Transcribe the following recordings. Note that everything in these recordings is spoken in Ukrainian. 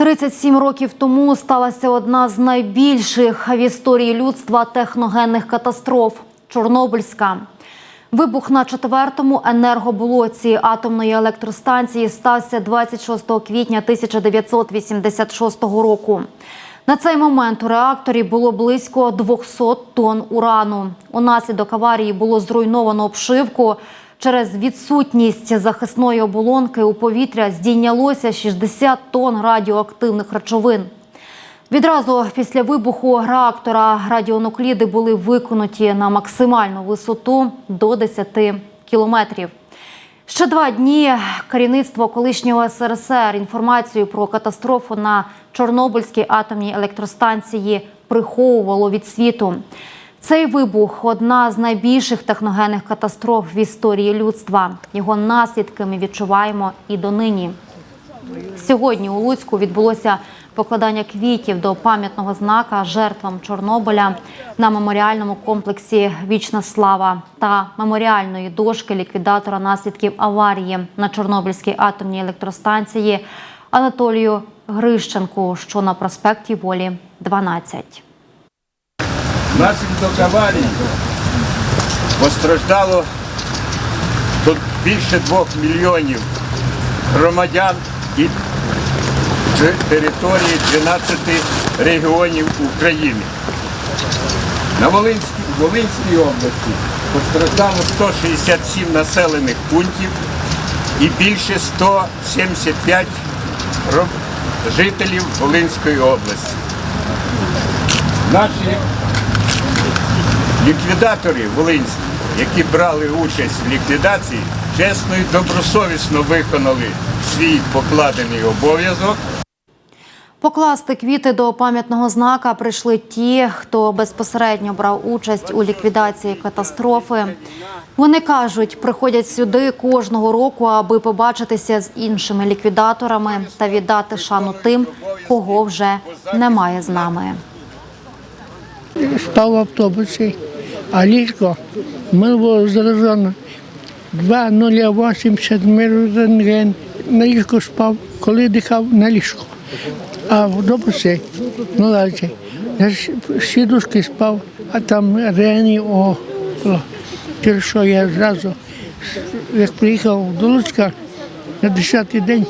37 років тому сталася одна з найбільших в історії людства техногенних катастроф Чорнобильська. Вибух на четвертому енергоблоці атомної електростанції стався 26 квітня 1986 року. На цей момент у реакторі було близько 200 тонн урану. Унаслідок аварії було зруйновано обшивку. Через відсутність захисної оболонки у повітря здійнялося 60 тонн радіоактивних речовин. Відразу після вибуху реактора радіонукліди були виконуті на максимальну висоту до 10 кілометрів. Ще два дні керівництво колишнього СРСР інформацію про катастрофу на Чорнобильській атомній електростанції приховувало від світу. Цей вибух одна з найбільших техногенних катастроф в історії людства. Його наслідки ми відчуваємо і донині. Сьогодні у Луцьку відбулося покладання квітів до пам'ятного знака жертвам Чорнобиля на меморіальному комплексі Вічна слава та меморіальної дошки ліквідатора наслідків аварії на Чорнобильській атомній електростанції Анатолію Грищенку, що на проспекті Волі 12. Внаслідок аварії постраждало тут більше двох мільйонів громадян і території 12 регіонів України. На Волинській, Волинській області постраждало 167 населених пунктів і більше 175 жителів Волинської області. Наші Ліквідатори волинські, які брали участь в ліквідації, чесно і добросовісно виконали свій покладений обов'язок. Покласти квіти до пам'ятного знака прийшли ті, хто безпосередньо брав участь у ліквідації катастрофи. Вони кажуть, приходять сюди кожного року, аби побачитися з іншими ліквідаторами та віддати шану тим, кого вже немає з нами. спав в автобусі, а ліжко ми було заражено 2,080 мір рентген. На ліжку спав, коли дихав на ліжку. А в автобусі на лазі. Я сідушки спав, а там рені о. Через що я зразу, як приїхав до Луцька на 10-й день,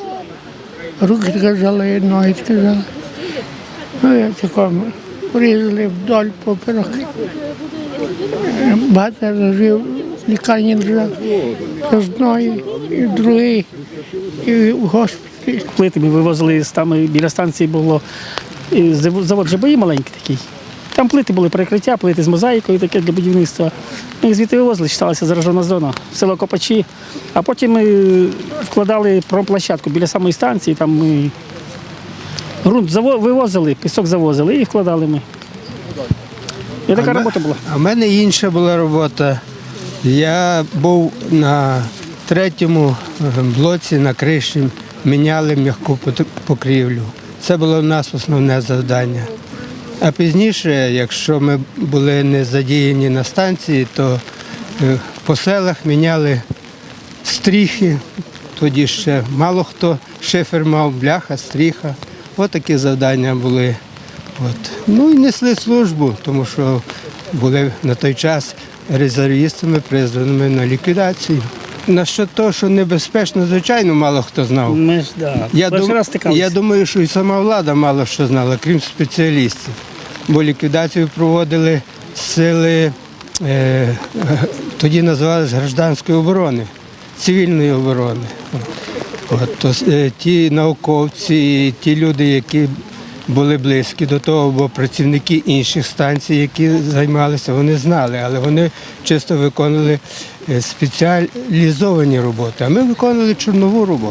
руки сказали, ноги сказали. Ну, я такому порізали вдоль поперек. Багато разів в лікарні одної, і другий, і в госпіталі. плити ми вивозили там біля станції було завод ЖБІ маленький такий. Там плити були перекриття, плити з мозаїкою таке для будівництва. Ми їх звідти вивозили, читалася заражена зона, село Копачі. А потім ми вкладали промплощадку біля самої станції, там ми заво- вивозили, пісок завозили і вкладали ми. І така А робота була. А в мене інша була робота. Я був на третьому е, блоці на криші, міняли м'яку покрівлю. Це було в нас основне завдання. А пізніше, якщо ми були не задіяні на станції, то е, по селах міняли стріхи. Тоді ще мало хто шифер мав, бляха, стріха. От такі завдання були. От. Ну і несли службу, тому що були на той час резервістами, призваними на ліквідацію. Насчет того, що небезпечно, звичайно, мало хто знав. Ми ж да, Я, дум- я думаю, що і сама влада мало що знала, крім спеціалістів. Бо ліквідацію проводили сили, е, тоді називалися гражданської оборони, цивільної оборони. От, то, е, ті науковці, ті люди, які були близькі до того, бо працівники інших станцій, які займалися, вони знали, але вони чисто виконували е, спеціалізовані роботи. А ми виконували чорнову роботу.